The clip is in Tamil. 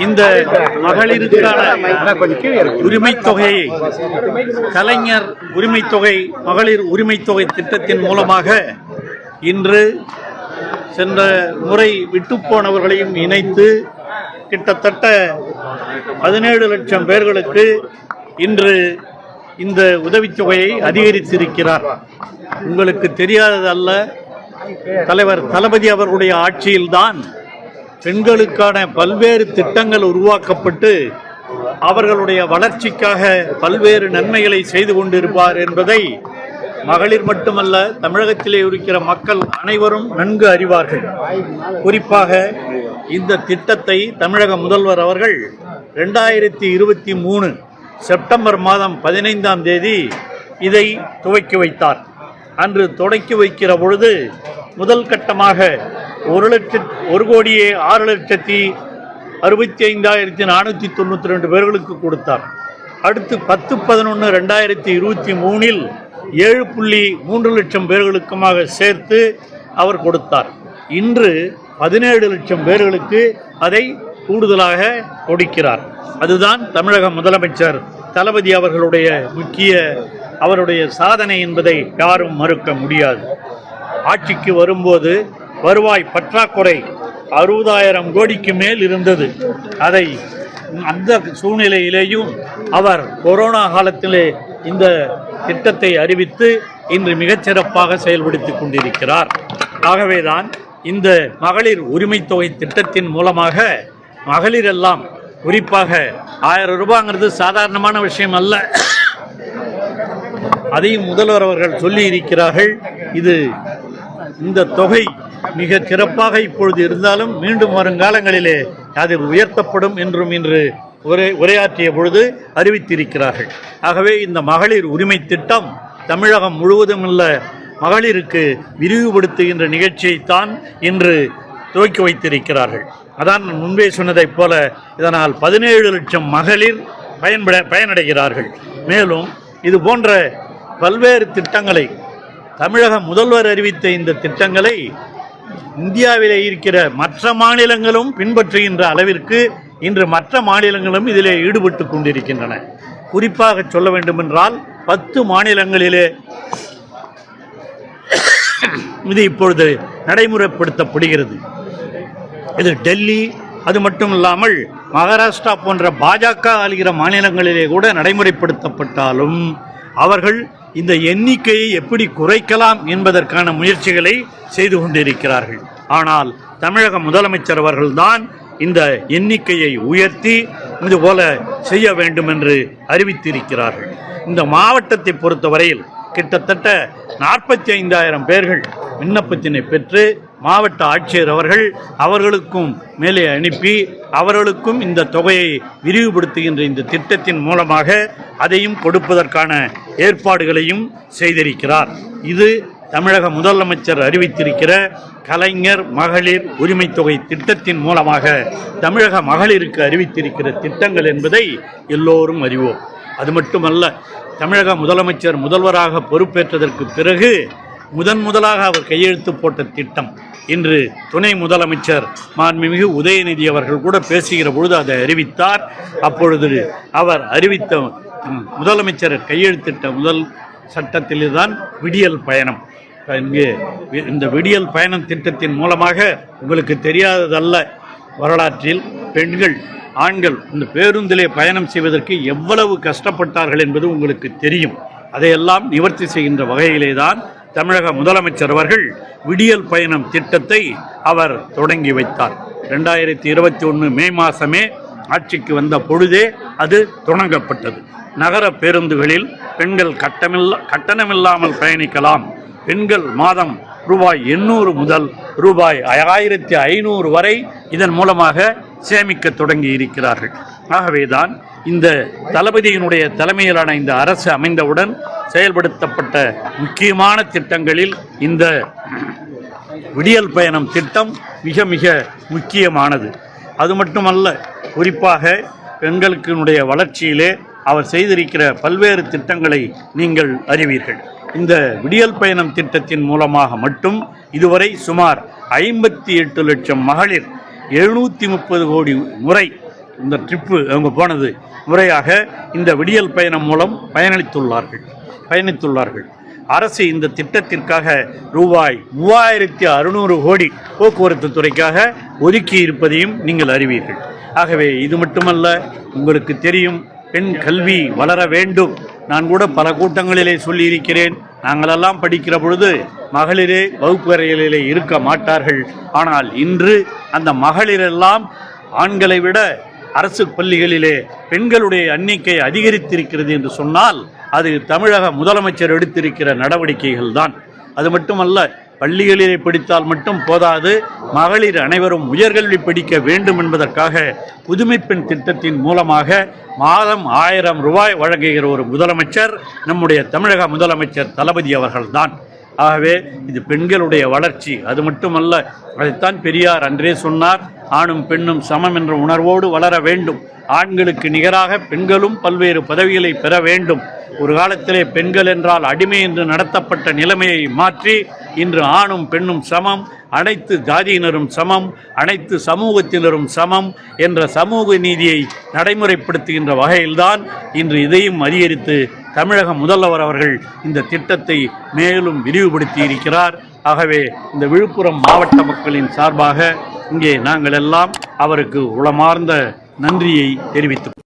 இந்த மகளிருக்கான உரிமை தொகையை கலைஞர் உரிமை தொகை மகளிர் உரிமை தொகை திட்டத்தின் மூலமாக இன்று சென்ற முறை விட்டுப்போனவர்களையும் இணைத்து கிட்டத்தட்ட பதினேழு லட்சம் பேர்களுக்கு இன்று இந்த உதவித்தொகையை அதிகரித்திருக்கிறார். உங்களுக்கு தெரியாதது அல்ல தலைவர் தளபதி அவர்களுடைய ஆட்சியில்தான் பெண்களுக்கான பல்வேறு திட்டங்கள் உருவாக்கப்பட்டு அவர்களுடைய வளர்ச்சிக்காக பல்வேறு நன்மைகளை செய்து கொண்டிருப்பார் என்பதை மகளிர் மட்டுமல்ல தமிழகத்திலே இருக்கிற மக்கள் அனைவரும் நன்கு அறிவார்கள். குறிப்பாக இந்த திட்டத்தை தமிழக முதல்வர் அவர்கள் ரெண்டாயிரத்தி இருபத்தி மூணு செப்டம்பர் மாதம் பதினைந்தாம் தேதி இதை துவக்கி வைத்தார். அன்று தொடக்கி வைக்கிற பொழுது முதல் கட்டமாக ஒரு லட்ச ஒரு கோடியே ஆறு லட்சத்தி அறுபத்தி ஐந்தாயிரத்தி நானூற்றி தொண்ணூற்றி ரெண்டு பேர்களுக்கு கொடுத்தார். அடுத்து பத்து பதினொன்று ரெண்டாயிரத்தி இருபத்தி மூணில் ஏழு புள்ளி மூன்று லட்சம் பேர்களுக்குமாக சேர்த்து அவர் கொடுத்தார். இன்று பதினேழு லட்சம் பேர்களுக்கு அதை கூடுதலாக கொடுக்கிறார். அதுதான் தமிழக முதலமைச்சர் தளபதி அவர்களுடைய முக்கிய அவருடைய சாதனை என்பதை யாரும் மறுக்க முடியாது. ஆட்சிக்கு வரும்போது வருவாய் பற்றாக்குறை அறுபதாயிரம் கோடிக்கு மேல் இருந்தது. அதை அந்த சூழ்நிலையிலேயும் அவர் கொரோனா காலத்திலே இந்த திட்டத்தை அறிவித்து இன்று மிகச்சிறப்பாக செயல்படுத்தி கொண்டிருக்கிறார். ஆகவேதான் இந்த மகளிர் உரிமை தொகை திட்டத்தின் மூலமாக மகளிர் எல்லாம் குறிப்பாக ஆயிரம் ரூபாங்கிறது சாதாரணமான விஷயம் அல்ல. அதையும் முதல்வர் அவர்கள் சொல்லி இருக்கிறார்கள். இது இந்த தொகை மிக சிறப்பாக இப்பொழுது இருந்தாலும் மீண்டும் வருங்காலங்களிலே அது உயர்த்தப்படும் என்றும் இன்று உரை உரையாற்றிய பொழுது அறிவித்திருக்கிறார்கள். ஆகவே இந்த மகளிர் உரிமை திட்டம் தமிழகம் முழுவதும் உள்ள மகளிருக்கு விரிவுபடுத்துகின்ற நிகழ்ச்சியைத்தான் இன்று துவக்கி வைத்திருக்கிறார்கள். அதான் நான் முன்பே சொன்னதைப் போல இதனால் பதினேழு லட்சம் மகளிர் பயன்பட பயனடைகிறார்கள். மேலும் இது போன்ற பல்வேறு திட்டங்களை தமிழக முதல்வர் அறிவித்த இந்த திட்டங்களை இந்தியாவிலே இருக்கிற மற்ற மாநிலங்களும் பின்பற்றுகின்ற அளவிற்கு இன்று மற்ற மாநிலங்களும் இதிலே ஈடுபட்டு கொண்டிருக்கின்றன. குறிப்பாக சொல்ல வேண்டுமென்றால் பத்து மாநிலங்களிலே இது இப்பொழுது நடைமுறைப்படுத்தப்படுகிறது. இது டெல்லி அது மட்டும் இல்லாமல் மகாராஷ்டிரா போன்ற பாஜக ஆளுகிற மாநிலங்களிலே கூட நடைமுறைப்படுத்தப்பட்டாலும் அவர்கள் இந்த எண்ணிக்கையை எப்படி குறைக்கலாம் என்பதற்கான முயற்சிகளை செய்து கொண்டிருக்கிறார்கள். ஆனால் தமிழக முதலமைச்சர் அவர்கள்தான் இந்த எண்ணிக்கையை உயர்த்தி இதுபோல செய்ய வேண்டும் என்று அறிவித்திருக்கிறார்கள். இந்த மாவட்டத்தை பொறுத்தவரையில் கிட்டத்தட்ட நாற்பத்தி ஐந்தாயிரம் பேர்கள் விண்ணப்பத்தினை பெற்று மாவட்ட ஆட்சியர் அவர்கள் அவர்களுக்கும் மேலே அனுப்பி அவர்களுக்கும் இந்த தொகையை விரிவுபடுத்துகின்ற இந்த திட்டத்தின் மூலமாக அதையும் கொடுப்பதற்கான ஏற்பாடுகளையும் செய்திருக்கிறார். இது தமிழக முதலமைச்சர் அறிவித்திருக்கிற கலைஞர் மகளிர் உரிமை தொகை திட்டத்தின் மூலமாக தமிழக மகளிருக்கு அறிவித்திருக்கிற திட்டங்கள் என்பதை எல்லோரும் அறிவோம். அது மட்டுமல்ல தமிழக முதலமைச்சர் முதல்வராக பொறுப்பேற்றதற்கு பிறகு முதன் முதலாக அவர் கையெழுத்து போட்ட திட்டம். இன்று துணை முதலமைச்சர் மாண்புமிகு உதயநிதி அவர்கள் கூட பேசுகிற பொழுது அதை அறிவித்தார். அப்பொழுது அவர் அறிவித்த முதலமைச்சர் கையெழுத்திட்ட முதல் சட்டத்தில்தான் விடியல் பயணம். இங்கே வி- இந்த விடியல் பயணம் திட்டத்தின் மூலமாக உங்களுக்கு தெரியாததல்ல வரலாற்றில் பெண்கள் ஆண்கள் இந்த பேருந்திலே பயணம் செய்வதற்கு எவ்வளவு கஷ்டப்பட்டார்கள் என்பது உங்களுக்கு தெரியும். அதையெல்லாம் நிவர்த்தி செய்கின்ற வகையிலே தான் தமிழக முதலமைச்சர் அவர்கள் விடியல் பயணம் திட்டத்தை அவர் தொடங்கி வைத்தார். ரெண்டாயிரத்தி இருபத்தி ஒன்று மே மாதமே ஆட்சிக்கு வந்த பொழுதே அது தொடங்கப்பட்டது. நகர பேருந்துகளில் பெண்கள் கட்டமில்ல கட்டணமில்லாமல் பயணிக்கலாம். பெண்கள் மாதம் ரூபாய் எண்ணூறு முதல் ரூபாய் ஆயிரத்தி ஐநூறு வரை இதன் மூலமாக சேமிக்க தொடங்கி இருக்கிறார்கள். ஆகவேதான் இந்த தளபதியினுடைய தலைமையிலான இந்த அரசு அமைந்தவுடன் செயல்படுத்தப்பட்ட முக்கியமான திட்டங்களில் இந்த விடியல் பயணம் திட்டம் மிக மிக முக்கியமானது. அது மட்டுமல்ல குறிப்பாக பெண்களுக்கினுடைய வளர்ச்சியிலே அவர் செய்திருக்கிற பல்வேறு திட்டங்களை நீங்கள் அறிவீர்கள். இந்த விடியல் பயணம் திட்டத்தின் மூலமாக மட்டும் இதுவரை சுமார் ஐம்பத்தி எட்டு லட்சம் மகளிர் எழுநூற்றி முப்பது கோடி முறை இந்த ட்ரிப்பு அவங்க போனது. முறையாக இந்த விடியல் பயணம் மூலம் பயனளித்துள்ளார்கள். பயணித்துள்ளார்கள். அரசு இந்த திட்டத்திற்காக ரூபாய் மூவாயிரத்தி அறுநூறு கோடி போக்குவரத்து துறைக்காக ஒதுக்கி இருப்பதையும் நீங்கள் அறிவீர்கள். ஆகவே இது மட்டுமல்ல உங்களுக்கு தெரியும் பெண் கல்வி வளர வேண்டும். நான் கூட பல கூட்டங்களிலே சொல்லியிருக்கிறேன். நாங்களெல்லாம் படிக்கிற பொழுது மகளிரே வகுப்பு அறைகளிலே இருக்க மாட்டார்கள். ஆனால் இன்று அந்த மகளிரெல்லாம் ஆண்களை விட அரசு பள்ளிகளிலே பெண்களுடைய எண்ணிக்கை அதிகரித்திருக்கிறது என்று சொன்னால் அது தமிழக முதலமைச்சர் எடுத்திருக்கிற நடவடிக்கைகள் தான் அது மட்டுமல்ல பள்ளிகளிலே படித்தால் மட்டும் போதாது. மகளிர் அனைவரும் உயர்கல்வி படிக்க வேண்டும் என்பதற்காக புதுமைப்பெண் திட்டத்தின் மூலமாக மாதம் ஆயிரம் ரூபாய் வழங்குகிற ஒரு முதலமைச்சர் நம்முடைய தமிழக முதலமைச்சர் தளபதி அவர்கள்தான். ஆகவே இது பெண்களுடைய வளர்ச்சி. அது மட்டுமல்ல அதைத்தான் பெரியார் அன்றே சொன்னார் ஆணும் பெண்ணும் சமம் என்ற உணர்வோடு வளர வேண்டும். ஆண்களுக்கு நிகராக பெண்களும் பல்வேறு பதவிகளை பெற வேண்டும். ஒரு காலத்திலே பெண்கள் என்றால் அடிமை என்று நடத்தப்பட்ட நிலைமையை மாற்றி இன்று ஆணும் பெண்ணும் சமம் அனைத்து ஜாதியினரும் சமம் அனைத்து சமூகத்தினரும் சமம் என்ற சமூக நீதியை நடைமுறைப்படுத்துகின்ற வகையில்தான் இன்று இதையும் அதிகரித்து தமிழக முதல்வர் அவர்கள் இந்த திட்டத்தை மேலும் விரிவுபடுத்தி இருக்கிறார் ஆகவே இந்த விழுப்புரம் மாவட்ட மக்களின் சார்பாக இங்கே நாங்கள் எல்லாம் அவருக்கு உளமார்ந்த நன்றியை தெரிவித்துக்